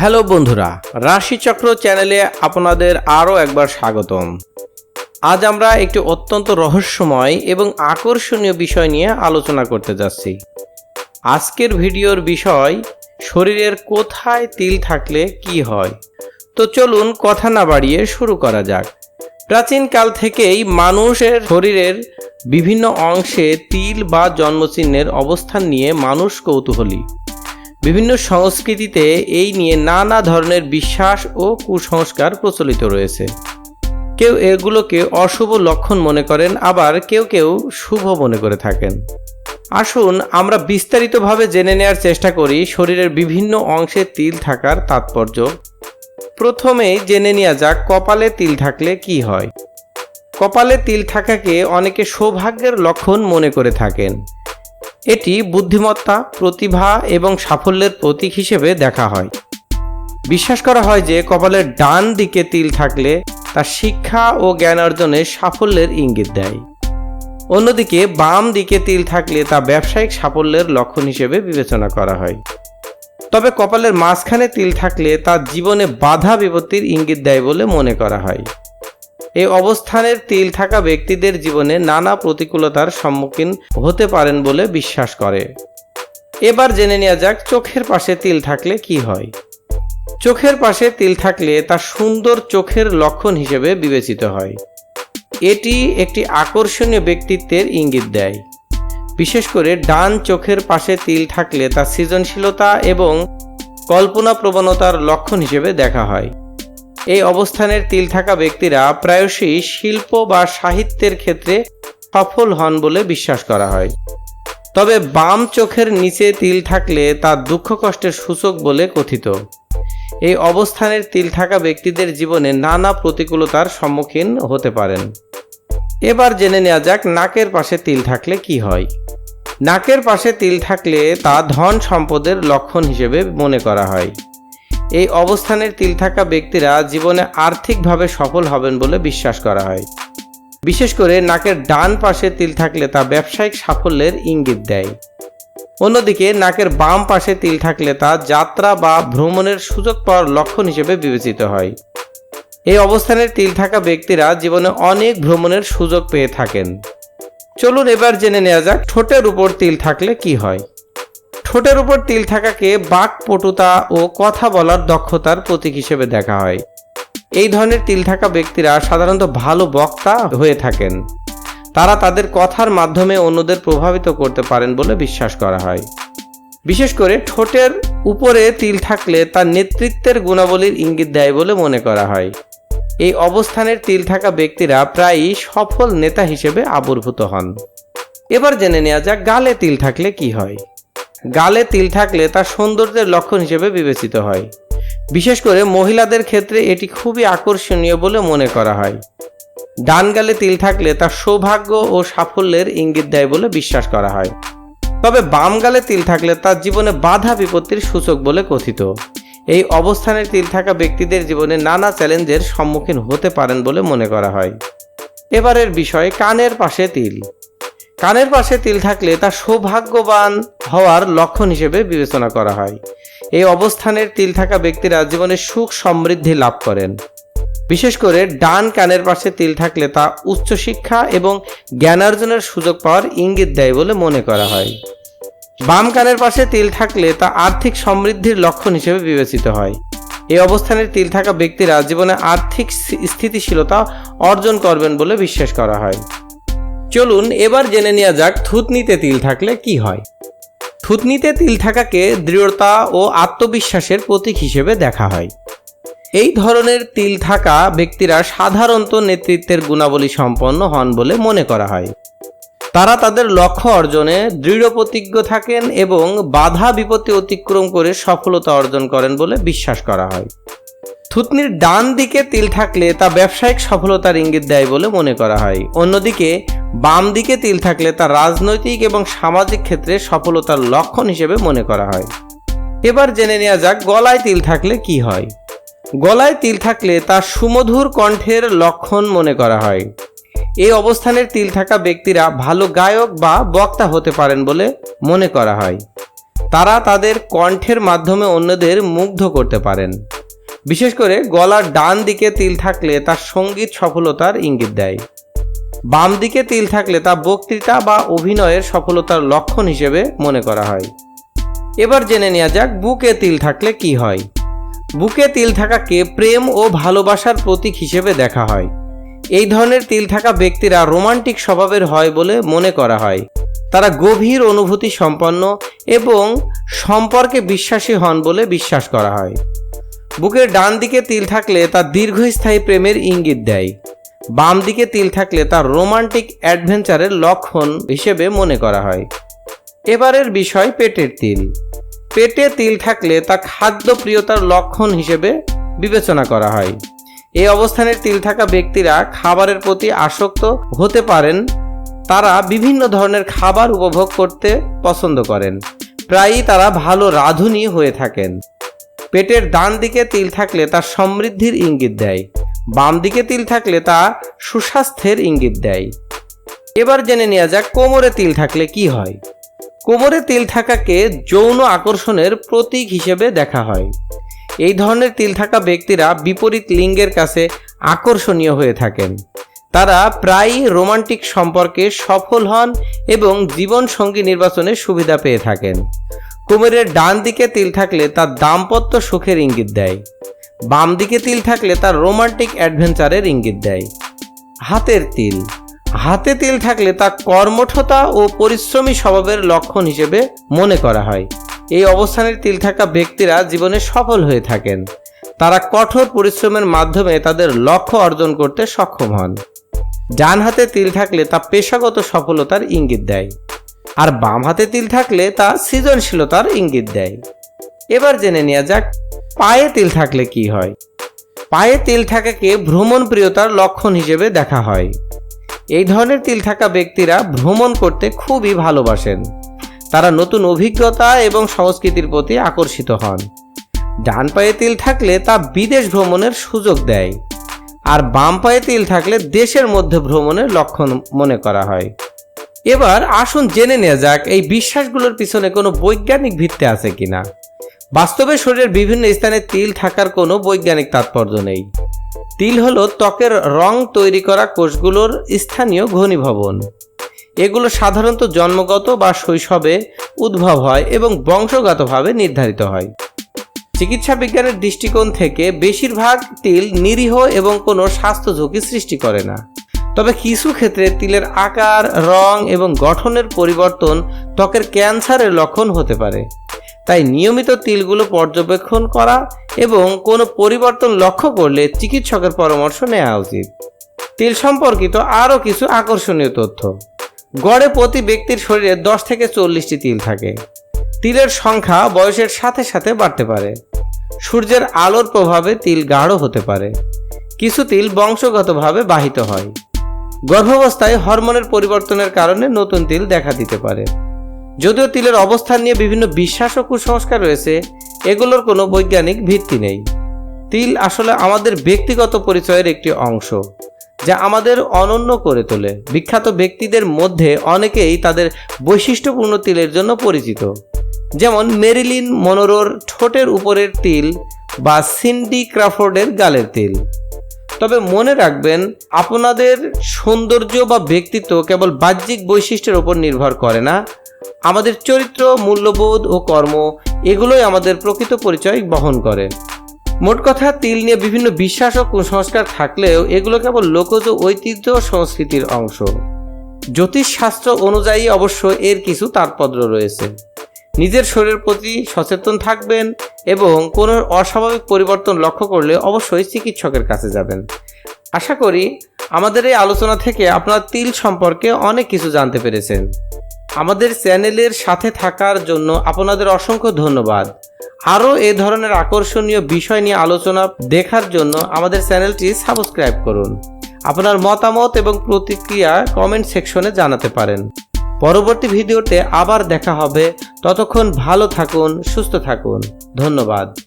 Hello বন্ধুরা, রাশিচক্র চ্যানেলে আপনাদের আরও একবার স্বাগতম। আজ আমরা একটি অত্যন্ত রহস্যময় এবং আকর্ষণীয় বিষয় নিয়ে আলোচনা করতে যাচ্ছি। আজকের ভিডিওর বিষয়, শরীরের কোথায় তিল থাকলে কি হয়? তো চলুন কথা না বাড়িয়ে শুরু করা যাক। প্রাচীনকাল থেকেই মানুষের শরীরের বিভিন্ন অংশে তিল বা জন্মচিহ্নের অবস্থান নিয়ে মানুষ কৌতূহলী। বিভিন্ন সংস্কৃতিতে এই নিয়ে নানা ধরনের বিশ্বাস ও কুসংস্কার প্রচলিত রয়েছে। কেউ এগুলোকে অশুভ লক্ষণ মনে করেন, আবার কেউ কেউ শুভ মনে করে থাকেন। আসুন আমরা বিস্তারিতভাবে জেনে নেওয়ার চেষ্টা করি শরীরের বিভিন্ন অংশে তিল থাকার তাৎপর্য। প্রথমেই জেনে নেওয়া যাক কপালে তিল থাকলে কি হয়। কপালে তিল থাকাকে অনেকে সৌভাগ্যের লক্ষণ মনে করে থাকেন। এটি বুদ্ধিমত্তা, প্রতিভা এবং সাফল্যের প্রতীক হিসেবে দেখা হয়। বিশ্বাস করা হয় যে কপালের ডান দিকে তিল থাকলে তা শিক্ষা ও জ্ঞান অর্জনে সাফল্যের ইঙ্গিত দেয়। অন্যদিকে বাম দিকে তিল থাকলে তা ব্যবসায়িক সাফল্যের লক্ষণ হিসেবে বিবেচনা করা হয়। তবে কপালের মাঝখানে তিল থাকলে তা জীবনে বাধা বিপত্তির ইঙ্গিত দেয় বলে মনে করা হয়। এই অবস্থানের তিল থাকা ব্যক্তিদের জীবনে নানা প্রতিকূলতার সম্মুখীন হতে পারেন বলে বিশ্বাস করে। এবার জেনে নেওয়া যাক চোখের পাশে তিল থাকলে কি হয়। চোখের পাশে তিল থাকলে তা সুন্দর চোখের লক্ষণ হিসেবে বিবেচিত হয়। এটি একটি আকর্ষণীয় ব্যক্তিত্বের ইঙ্গিত দেয়। বিশেষ করে ডান চোখের পাশে তিল থাকলে তা সৃজনশীলতা এবং কল্পনা প্রবণতার লক্ষণ হিসেবে দেখা হয়। এই অবস্থানের তিল থাকা ব্যক্তিরা প্রায়শই শিল্প বা সাহিত্যের ক্ষেত্রে সফল হন বলে বিশ্বাস করা হয়। তবে বাম চোখের নিচে তিল থাকলে তা দুঃখ কষ্টের সূচক বলে কথিত। এই অবস্থানের তিল থাকা ব্যক্তিদের জীবনে নানা প্রতিকূলতার সম্মুখীন হতে পারেন। এবার জেনে নেওয়া যাক নাকের পাশে তিল থাকলে কি হয়। নাকের পাশে তিল থাকলে তা ধন সম্পদের লক্ষণ হিসেবে মনে করা হয়। এই অবস্থানের তিল থাকা ব্যক্তিরা জীবনে আর্থিকভাবে সফল হবেন বলে বিশ্বাস করা হয়। বিশেষ করে নাকের ডান পাশে তিল থাকলে তা ব্যবসায়িক সাফল্যের ইঙ্গিত দেয়। অন্যদিকে নাকের বাম পাশে তিল থাকলে তা যাত্রা বা ভ্রমণের সুযোগ পাওয়ার লক্ষণ হিসেবে বিবেচিত হয়। এই অবস্থানের তিল থাকা ব্যক্তিরা জীবনে অনেক ভ্রমণের সুযোগ পেয়ে থাকেন। চলুন এবার জেনে নেওয়া যাক ঠোঁটের উপর তিল থাকলে কি হয়। ঠোঁটের উপর তিল থাকাকে বাকপটুতা ও কথা বলার দক্ষতার প্রতীক হিসেবে দেখা হয়। এই ধরনের তিল থাকা ব্যক্তিরা সাধারণত ভালো বক্তা হয়ে থাকেন। তারা তাদের কথার মাধ্যমে অন্যদের প্রভাবিত করতে পারেন বলে বিশ্বাস করা হয়। বিশেষ করে ঠোঁটের উপরে তিল থাকলে তার নেতৃত্বের গুণাবলীর ইঙ্গিত দেয় বলে মনে করা হয়। এই অবস্থানের তিল থাকা ব্যক্তিরা প্রায়ই সফল নেতা হিসেবে আবির্ভূত হন। এবার জেনে নেওয়া যাক গালে তিল থাকলে কি হয়। গালে তিল থাকলে তা সৌন্দর্যের লক্ষণ হিসেবে বিবেচিত হয়। বিশেষ করে মহিলাদের ক্ষেত্রে এটি খুবই আকর্ষণীয় বলে মনে করা হয়। ডান গালে তিল থাকলে তা সৌভাগ্য ও সাফল্যের ইঙ্গিত দেয় বলে বিশ্বাস করা হয়। তবে বাম গালে তিল থাকলে তার জীবনে বাধা বিপত্তির সূচক বলে কথিত। এই অবস্থানের তিল থাকা ব্যক্তিদের জীবনে নানা চ্যালেঞ্জের সম্মুখীন হতে পারেন বলে মনে করা হয়। এবারের বিষয় কানের পাশে তিল। কানের পাশে তিল থাকলে তা সৌভাগ্যবান হওয়ার লক্ষণ হিসেবে বিবেচনা করা হয়। এই অবস্থানের তিল থাকা ব্যক্তিরা জীবনে সুখ সমৃদ্ধি লাভ করেন। বিশেষ করে ডান কানের পাশে তিল থাকলে তা উচ্চশিক্ষা এবং জ্ঞানার্জনের সুযোগ পাওয়ার ইঙ্গিত দেয় বলে মনে করা হয়। বাম কানের পাশে তিল থাকলে তা আর্থিক সমৃদ্ধির লক্ষণ হিসেবে বিবেচিত হয়। এই অবস্থানের তিল থাকা ব্যক্তিরা জীবনে আর্থিক স্থিতিশীলতা অর্জন করবেন বলে বিশ্বাস করা হয়। চলুন এবার জেনে নেওয়া যাক থুতনিতে তিল থাকলে কি হয়। থুতনিতে তিল থাকাকে দৃঢ়তা ও আত্মবিশ্বাসের প্রতীক হিসেবে দেখা হয়। এই ধরনের তিল থাকা ব্যক্তিরা সাধারণত নেতৃত্বের গুণাবলী সম্পন্ন হন বলে মনে করা হয়। তারা তাদের লক্ষ্য অর্জনে দৃঢ় প্রতিজ্ঞ থাকেন এবং বাধা বিপত্তি অতিক্রম করে সফলতা অর্জন করেন বলে বিশ্বাস করা হয়। থুতনির ডান দিকে তিল থাকলে তা ব্যবসায়িক সফলতার ইঙ্গিত দেয় বলে মনে করা হয়। অন্যদিকে, বাম দিকে তিল থাকলে তা রাজনৈতিক এবং সামাজিক ক্ষেত্রে সফলতার লক্ষণ হিসেবে মনে করা হয়। এবার জেনে নেওয়া যাক গলায় তিল থাকলে কি হয়। গলায় তিল থাকলে তা সুমধুর কণ্ঠের লক্ষণ মনে করা হয়। এই অবস্থানের তিল থাকা ব্যক্তিরা ভালো গায়ক বা বক্তা হতে পারেন বলে মনে করা হয়। তারা তাদের কণ্ঠের মাধ্যমে অন্যদের মুগ্ধ করতে পারেন। বিশেষ করে গলার ডান দিকে তিল থাকলে তার সংগীত সফলতার ইঙ্গিত দেয়। বাম দিকে তিল থাকলে তা বক্তৃতা বা অভিনয়ের সফলতার লক্ষণ হিসেবে মনে করা হয়। এবার জেনে নেওয়া যাক বুকে তিল থাকলে কি হয়। বুকে তিল থাকাকে প্রেম ও ভালোবাসার প্রতীক হিসেবে দেখা হয়। এই ধরনের তিল থাকা ব্যক্তিরা রোমান্টিক স্বভাবের হয় বলে মনে করা হয়। তারা গভীর অনুভূতি সম্পন্ন এবং সম্পর্কে বিশ্বাসী হন বলে বিশ্বাস করা হয়। বুকের ডান দিকে তিল থাকলে তা দীর্ঘস্থায়ী প্রেমের ইঙ্গিত দেয়। বাম দিকে তিল থাকলে তা রোমান্টিক অ্যাডভেঞ্চারের লক্ষণ হিসেবে মনে করা হয়। এবারের বিষয় পেটের তিল। পেটে তিল থাকলে তা খাদ্যপ্রিয়তার লক্ষণ হিসেবে বিবেচনা করা হয়। এই অবস্থানের তিল থাকা ব্যক্তিরা খাবারের প্রতি আসক্ত হতে পারেন। তারা বিভিন্ন ধরনের খাবার উপভোগ করতে পছন্দ করেন। প্রায়ই তারা ভালো রাঁধুনি হয়ে থাকেন। পেটের ডান দিকে তিল থাকলে তা সমৃদ্ধির ইঙ্গিত দেয়, বাম দিকে তিল থাকলে তা সুস্বাস্থ্যের ইঙ্গিত দেয়। এবার জেনে নেওয়া যাক কোমরে তিল থাকলে কি হয়। কোমরে তিল থাকাকে যৌন আকর্ষণের প্রতীক হিসেবে দেখা হয়। এই ধরনের তিল থাকা ব্যক্তিরা বিপরীত লিঙ্গের কাছে আকর্ষণীয় হয়ে থাকেন। তারা প্রায়ই রোমান্টিক সম্পর্কে সফল হন এবং জীবন সঙ্গী নির্বাচনে সুবিধা পেয়ে থাকেন। কোমরের ডান দিকে তিল থাকলে তার দাম্পত্য সুখের ইঙ্গিত দেয়। বাম দিকে তিল থাকলে তার রোমান্টিক অ্যাডভেঞ্চারের ইঙ্গিত দেয়। হাতের তিল। হাতে তিল থাকলে তা কর্মঠতা ও পরিশ্রমী স্বভাবের লক্ষণ হিসেবে মনে করা হয়। এই অবস্থানের তিল থাকা ব্যক্তিরা জীবনে সফল হয়ে থাকেন। তারা কঠোর পরিশ্রমের মাধ্যমে তাদের লক্ষ্য অর্জন করতে সক্ষম হন। ডান হাতে তিল থাকলে তা পেশাগত সফলতার ইঙ্গিত দেয়। আর বাম হাতে তিল থাকলে তা সৃজনশীলতার ইঙ্গিত দেয়। এবার জেনে নেওয়া যাক, পায়ে তিল থাকলে কি হয়? পায়ে তিল থাকাকে ভ্রমণ প্রিয়তার লক্ষণ হিসেবে দেখা হয়। এই ধরনের তিল থাকা ব্যক্তিরা ভ্রমণ করতে খুবই ভালোবাসেন। তারা নতুন অভিজ্ঞতা এবং সংস্কৃতির প্রতি আকর্ষিত হন। ডান পায়ে তিল থাকলে তা বিদেশ ভ্রমণের সুযোগ দেয়। আর বাম পায়ে তিল থাকলে দেশের মধ্যে ভ্রমণের লক্ষণ মনে করা হয়। এবার আসুন জেনে নেওয়া যাক এই বিশ্বাসগুলোর পিছনে কোনো বৈজ্ঞানিক ভিত্তি আছে কিনা। বাস্তবে শরীরের বিভিন্ন স্থানে তিল থাকার কোনো বৈজ্ঞানিক তাৎপর্য নেই। তিল হলো ত্বকের রং তৈরি করা কোষগুলোর স্থানীয় ঘনীভবন। এগুলো সাধারণত জন্মগত বা শৈশবে উদ্ভব হয় এবং বংশগতভাবে নির্ধারিত হয়। চিকিৎসা বিজ্ঞানের দৃষ্টিকোণ থেকে বেশিরভাগ তিল নিরীহ এবং কোনো স্বাস্থ্য ঝুঁকি সৃষ্টি করে না। তবে কিছু ক্ষেত্রে তিলের আকার, রং এবং গঠনের পরিবর্তন ত্বকের ক্যান্সারের লক্ষণ হতে পারে। তাই নিয়মিত তিলগুলো পর্যবেক্ষণ করা এবং কোনো পরিবর্তন লক্ষ্য করলে চিকিৎসকের পরামর্শ নেওয়া উচিত। তিল সম্পর্কিত আরও কিছু আকর্ষণীয় তথ্য। গড়ে প্রতি ব্যক্তির শরীরে দশ থেকে চল্লিশটি তিল থাকে। তিলের সংখ্যা বয়সের সাথে সাথে বাড়তে পারে। সূর্যের আলোর প্রভাবে তিল গাঢ় হতে পারে। কিছু তিল বংশগতভাবে বাহিত হয়। গর্ভাবস্থায় হরমোনের পরিবর্তনের কারণে নতুন তিল দেখা দিতে পারে। যদিও তিলের অবস্থান নিয়ে বিভিন্ন বিশ্বাস ও কুসংস্কার রয়েছে, এগুলোর কোনো বৈজ্ঞানিক ভিত্তি নেই। তিল আসলে আমাদের ব্যক্তিগত পরিচয়ের একটি অংশ, যা আমাদের অনন্য করে তোলে। বিখ্যাত ব্যক্তিদের মধ্যে অনেকেই তাদের বৈশিষ্ট্যপূর্ণ তিলের জন্য পরিচিত, যেমন মেরিলিন মনোরোর ঠোঁটের উপরের তিল বা সিন্ডি ক্রাফোর্ডের গালের তিল। তবে মনে রাখবেন, আপনাদের সৌন্দর্য বা ব্যক্তিত্ব কেবল বাহ্যিক বৈশিষ্ট্যের উপর নির্ভর করে না। আমাদের চরিত্র, মূল্যবোধ ও কর্ম, এগুলোই আমাদের প্রকৃত পরিচয় বহন করে। মোট কথা, তিল নিয়ে বিভিন্ন বিশ্বাস ও কুসংস্কার থাকলেও এগুলো কেবল লোকজ ঐতিহ্য সংস্কৃতির অংশ। জ্যোতিষশাস্ত্র অনুযায়ী অবশ্য এর কিছু তাৎপর্য রয়েছে। নিজের শরীরের প্রতি সচেতন থাকবেন এবং কোনো অস্বাভাবিক পরিবর্তন লক্ষ্য করলে অবশ্যই চিকিৎসকের কাছে যাবেন। আশা করি আমাদের এই আলোচনা থেকে আপনারা তিল সম্পর্কে অনেক কিছু জানতে পেরেছেন। আমাদের চ্যানেলের সাথে থাকার জন্য আপনাদের অসংখ্য ধন্যবাদ। আরও এ ধরনের আকর্ষণীয় বিষয় নিয়ে আলোচনা দেখার জন্য আমাদের চ্যানেলটি সাবস্ক্রাইব করুন। আপনার মতামত এবং প্রতিক্রিয়া কমেন্ট সেকশনে জানাতে পারেন। পরবর্তী ভিডিওতে আবার দেখা হবে। ততক্ষণ ভালো থাকুন সুস্থ থাকুন। ধন্যবাদ।